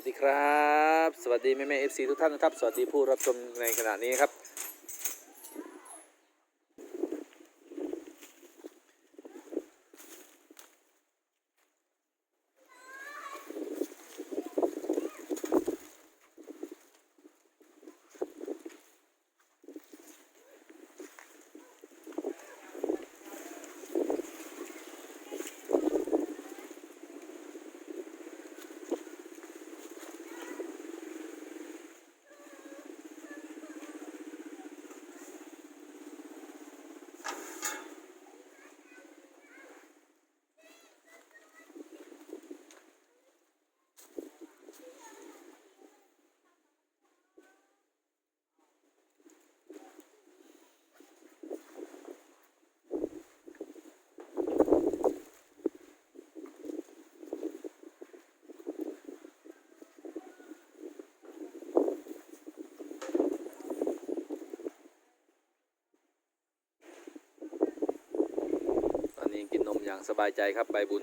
วัสดีครับ สวัสดีแม่แม่เอฟซีทุกท่านนะครับ สวัสดีผู้รับชมในขณะนี้ครับ ต อย่างสบายใจครับใบบุญ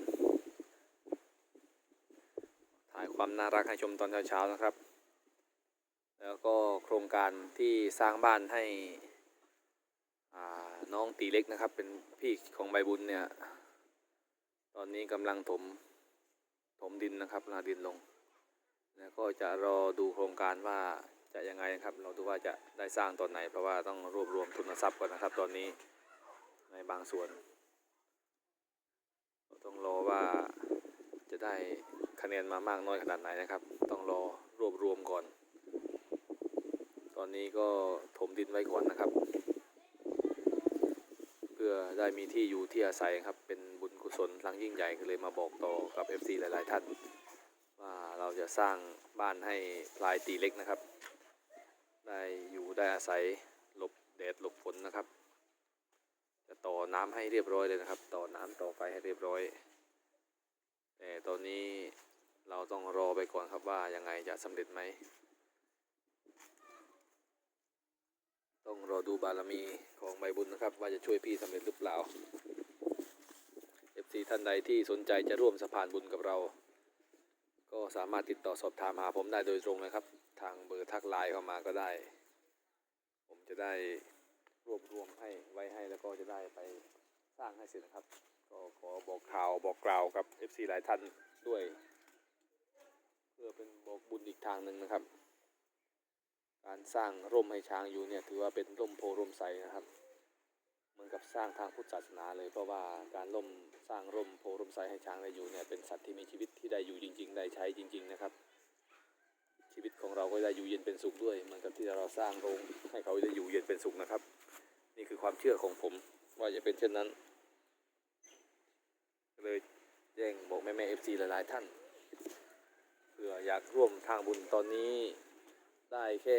ถ่ายความน่ารักให้ชมตอนเช้าๆนะครับ แล้วก็โครงการที่สร้างบ้านให้น้องตีเล็กนะครับ เป็นพี่ของใบบุญเนี่ย ตอนนี้กำลังถมถมดินนะครับนาดินลง แล้วก็จะรอดูโครงการว่าจะยังไงนะครับ เราดูว่าจะได้สร้างตอนไหน เพราะว่าต้องรวบรวมทุนทรัพย์ก่อนนะครับ ตอนนี้ในบางส่วน ต้องรอว่าจะได้คะแนนมามากน้อยขนาดไหนนะครับ ต้องรอรวบรวมก่อน ตอนนี้ก็ถมดินไว้ก่อนนะครับ เพื่อได้มีที่อยู่ที่อาศัยครับเป็นบุญกุศลครั้งยิ่งใหญ่ก็เลยมาบอกต่อกับ FC หลาย ๆ ท่าน ว่าเราจะสร้างบ้านให้พลายตีเล็กนะครับ ได้อยู่ได้อาศัยหลบแดดหลบฝนนะครับจะต่อน้ำให้เรียบร้อยเลยนะครับ ต่อน้ำต่อไฟให้เรียบร้อย แต่ตอนนี้เราต้องรอไปก่อนครับว่ายังไงจะสำเร็จไหม ต้องรอดูบารมีของใบบุญนะครับ ว่าจะช่วยพี่สำเร็จหรือเปล่า FC ท่านใดที่สนใจจะร่วมสะพานบุญกับเรา ก็สามารถติดต่อสอบถามหาผมได้โดยตรงนะครับ ทางเบอร์ทักไลน์เข้ามาก็ได้ ผมจะได้รวบรวมให้ไว้ให้แล้วก็จะได้ไปสร้างให้เสร็จนะครับ ก็ขอบอกข่าวบอกกล่าวกับ FC หลายท่านด้วย เพื่อเป็นบอกบุญอีกทางหนึ่งนะครับ การสร้างร่มให้ช้างอยู่เนี่ยถือว่าเป็นร่มโพร่มใสนะครับ เหมือนกับสร้างทางพุทธศาสนาเลยเพราะว่าการร่มสร้างร่มโพร่มใสให้ช้างได้อยู่เนี่ยเป็นสัตว์ที่มีชีวิตที่ได้อยู่จริง ๆ ได้ใช้จริง ๆนะครับ ชีวิตของเราก็ได้อยู่เย็นเป็นสุขด้วย เหมือนกับที่เราสร้างโรงให้เขาได้อยู่เย็นเป็นสุขนะครับ นี่คือความเชื่อของผมว่าจะเป็นเช่นนั้น ก็เลยแจ้งบอกแม่แม่เอฟซีหลาย ๆ ท่านเผื่ออยากร่วมทางบุญตอนนี้ได้แค่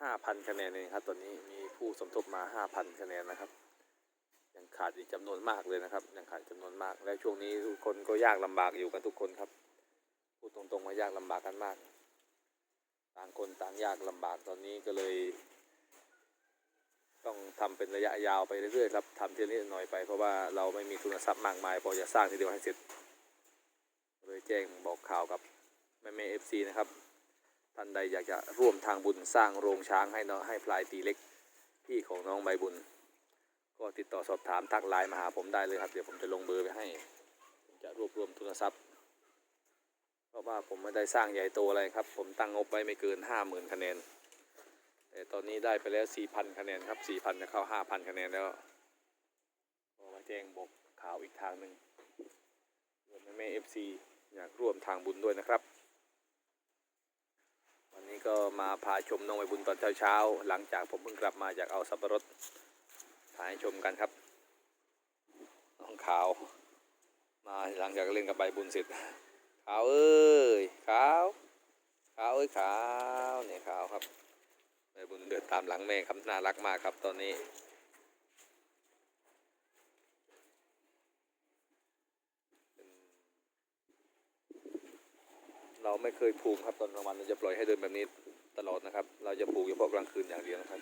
ห้าพันคะแนนเองครับ ตอนนี้มีผู้สมทบมาห้าพันคะแนนนะครับ ยังขาดอีกจำนวนมากเลยนะครับ ยังขาดจำนวนมาก และช่วงนี้ทุกคนก็ยากลำบากอยู่กันทุกคนครับพูดตรงๆว่ายากลำบากกันมาก ต่างคนต่างยากลำบากตอนนี้ก็เลย ต้องทำเป็นระยะยาวไปเรื่อยๆครับทำทีละนิดหน่อยไปเพราะว่าเราไม่มีทุนทรัพย์มากมายพอจะสร้างทีเดียวให้เสร็จเลยแจ้งบอกข่าวกับแม่แม่เอฟซีนะครับท่านใดอยากจะร่วมทางบุญสร้างโรงช้างให้น้องให้พลายตีเล็กพี่ของน้องใบบุญ ก็ติดต่อสอบถามทักไลน์มาหาผมได้เลยครับเดี๋ยวผมจะลงเบอร์ไปให้ผมจะรวบรวมทุนทรัพย์เพราะว่าผมไม่ได้สร้างใหญ่โตอะไรครับ ผมตั้งงบไว้ไม่เกินห้าหมื่นคะแนน แต่ตอนนี้ได้ไปแล้วสี่พันคะแนนครับสี่พันจะเข้าห้าพันคะแนนแล้วก็มาแจ้งบอกข่าวอีกทางหนึ่งรวมแม่เอฟซีอยากร่วมทางบุญด้วยนะครับ วันนี้ก็มาพาชมน้องใบบุญตอนเช้าๆ หลังจากผมเพิ่งกลับมาจากเอาสับปะรดถ่ายให้ชมกันครับ น้องขาว มาหลังจากเล่นกับใบบุญเสร็จ ขาวเอ้ย ขาว ขาวเอ้ยขาวเนี่ยขาวครับ แม่บุญเดือดตามหลังแม่ครับน่ารักมากครับตอนนี้เราไม่เคยผูกครับตอนกลางวันเราจะปล่อยให้เดินแบบนี้ตลอดนะครับ เราจะผูกเฉพาะกลางคืนอย่างเดียวนะครับ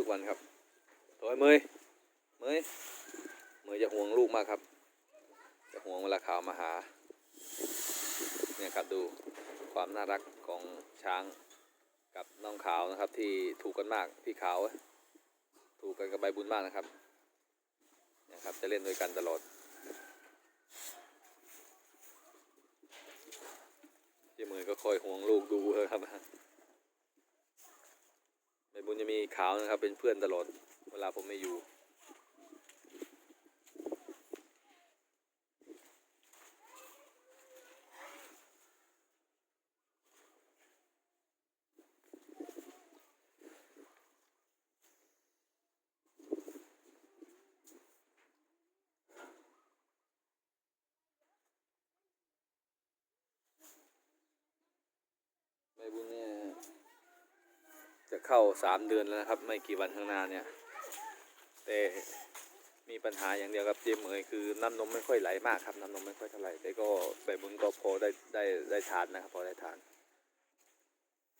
ทุกวันครับโอยเมยเมยเมยจะห่วงลูกมากครับ จะห่วงเวลาข่าวมาหา เนี่ยครับดูความน่ารักของช้างกับน้องขาวนะครับ ที่ถูกกันมากพี่ขาวถูกกันกับใบบุญมากนะครับเนี่ยครับจะเล่นด้วยกันตลอดเจ้ามือก็คอยห่วงลูกดูเลยครับ ใบบุญจะมีขาวนะครับ เป็นเพื่อนตลอดเวลาผมไม่อยู่ใบบุญเนี่ย เข้าสามเดือนแล้วนะครับ ไม่กี่วันข้างหน้าเนี่ย แต่มีปัญหาอย่างเดียวครับเจมเหมยคือน้ำนมไม่ค่อยไหลมากครับน้ำนมไม่ค่อยเท่าไหร่แต่ก็ใบบุญก็พอได้ได้ได้ทานนะครับ พอได้ทาน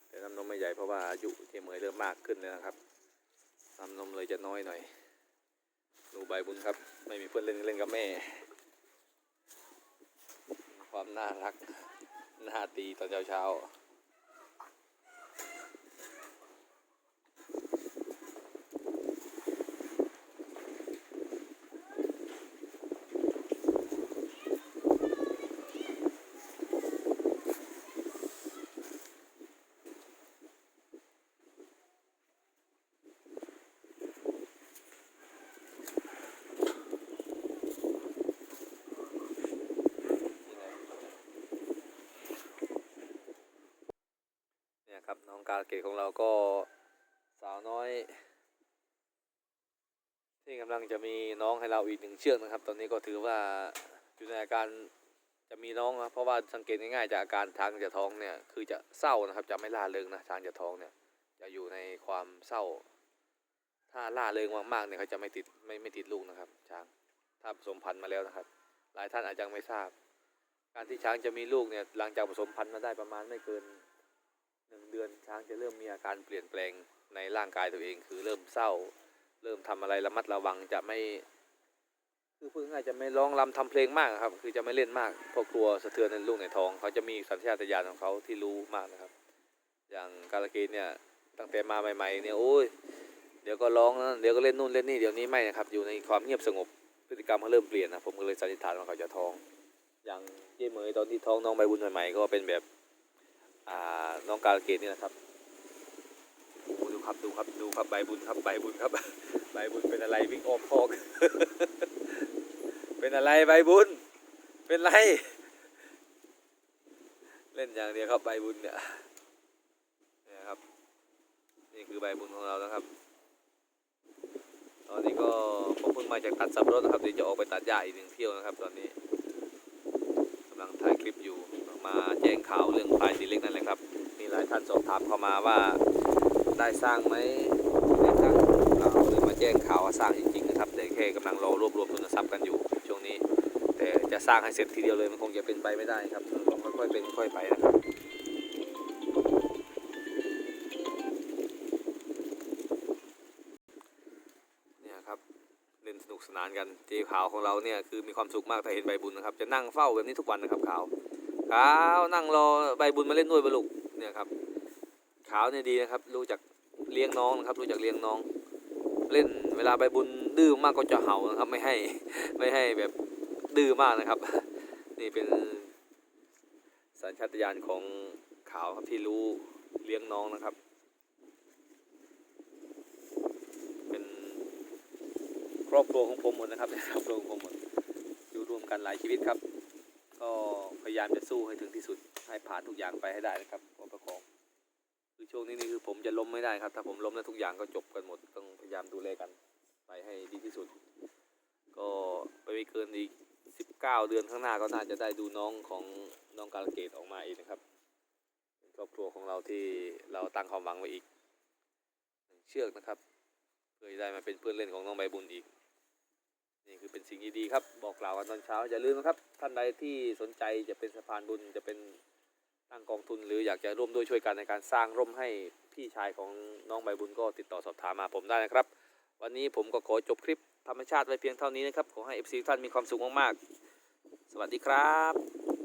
แต่น้ำนมไม่ใหญ่เพราะว่าอายุเจมเหมยเริ่มมากขึ้นแล้วนะครับน้ำนมเลยจะน้อยหน่อยดูใบบุญครับ ไม่มีเพื่อนเล่นเล่นกับแม่ ความน่ารักหน้าตีตอนเช้าเช้าๆ เนี่ยครับน้องกาเกตของเราก็สาวน้อย ที่กำลังจะมีน้องให้เราอีกหนึ่งเชือกนะครับ ตอนนี้ก็ถือว่าอยู่ในอาการจะมีน้องนะเพราะว่าสังเกตง่ายๆจากอาการทางจะท้องเนี่ยคือจะเศร้านะครับจะไม่ล่าเริงนะทางจะท้องเนี่ยจะอยู่ในความเศร้า ถ้าล่าเริงมากๆเนี่ยเขาจะไม่ติดไม่ไม่ติดลูกนะครับ ช้างถ้าผสมพันธุ์มาแล้วนะครับ หลายท่านอาจจะไม่ทราบ การที่ช้างจะมีลูกเนี่ยหลังจากผสมพันธุ์มาได้ประมาณไม่เกิน หนึ่งเดือนช้างจะเริ่มมีอาการเปลี่ยนแปลงในร่างกายตัวเอง คือเริ่มเศร้า เริ่มทำอะไรระมัดระวังจะไม่คือพูดง่ายจะไม่ร้องรำทำเพลงมากครับ คือจะไม่เล่นมากเพราะกลัวสะเทือนในลูกในท้อง เขาจะมีสัญชาตญาณของเขาที่รู้มากนะครับ อย่างกาลเกตเนี่ยตั้งแต่มาใหม่ ๆ เนี่ยโอ้ยเดี๋ยวก็ร้องนะเดี๋ยวก็เล่นนู่นเล่นนี่เดี๋ยวนี้ไม่นะครับ อยู่ในความเงียบสงบพฤติกรรมเขาเริ่มเปลี่ยนนะผมก็เลยสันนิษฐานว่าเขาจะท้อง อย่างเจ้เหมยตอนที่ท้องน้องใบบุญใหม่ๆก็เป็นแบบ น้องกาลเกตนี่นะครับดูครับดูครับดูครับใบบุญครับใบบุญครับใบบุญเป็นอะไรวิ่งออกคอกเป็นอะไรใบบุญ เป็นไร เล่นอย่างเดียวครับใบบุญเนี่ยนี่ครับนี่คือใบบุญของเรานะครับ ตอนนี้ก็ผมเพิ่งมาจากตัดสับรดนะครับเดี๋ยวจะออกไปตัดหญ้าอีกหนึ่งเที่ยวนะครับ ตอนนี้กำลังถ่ายคลิปอยู่ มาแจ้งข่าวเรื่องพายตีเล็กนั่นแหละครับ มีหลายท่านสอบถามเข้ามาว่าได้สร้างไหมได้สร้างเราเลยมาแจ้งข่าวว่าสร้างจริงๆนะครับแต่แค่กำลังรอรวบรวมทุนทรัพย์กันอยู่ช่วงนี้ แต่จะสร้างให้เสร็จทีเดียวเลยมันคงจะเป็นไปไม่ได้ครับต้องค่อยๆเป็นค่อยๆไปนะครับเนี่ยครับเล่นสนุกสนานกันเจขาวของเราเนี่ยคือมีความสุขมากถ้าเห็นใบบุญนะครับ จะนั่งเฝ้าแบบนี้ทุกวันนะครับขาว ขาวนั่งรอใบบุญมาเล่นด้วยบลูกเนี่ยครับ ขาวเนี่ยดีนะครับ รู้จักเลี้ยงน้องนะครับ รู้จักเลี้ยงน้อง เล่นเวลาใบบุญดื้อมากก็จะเห่านะครับ ไม่ให้ไม่ให้แบบดื้อมากนะครับ นี่เป็นสัญชาตญาณของขาวครับที่รู้เลี้ยงน้องนะครับ เป็นครอบครัวของผมหมดนะครับครอบครัวของผมหมดอยู่รวมกันหลายชีวิตครับ ก็พยายามจะสู้ให้ถึงที่สุดให้ผ่านทุกอย่างไปให้ได้นะครับขอประคองคือช่วงนี้นี่คือผมจะล้มไม่ได้ครับ ถ้าผมล้มแล้วทุกอย่างก็จบกันหมดต้องพยายามดูแลกันไปให้ดีที่สุด ก็ไปไม่เกินอีกสิบเก้าเดือนข้างหน้าก็น่าจะได้ดูน้องของน้องกาลเกตออกมาอีกนะครับครอบครัวของเราที่เราตั้งความหวังไว้อีกหนึ่งเชือกนะครับเพื่อจะได้มาเป็นเพื่อนเล่นของน้องใบบุญอีก เป็นสิ่งดีๆครับ บอกกล่าวกันตอนเช้าอย่าลืมนะครับท่านใดที่สนใจจะเป็นสะพานบุญจะเป็นตั้งกองทุน หรืออยากจะร่วมด้วยช่วยกันในการสร้างร่มให้พี่ชายของน้องใบบุญก็ติดต่อสอบถามมาผมได้นะครับ วันนี้ผมก็ขอจบคลิปธรรมชาติไว้เพียงเท่านี้นะครับขอให้ FC ท่านมีความสุขมากๆสวัสดีครับ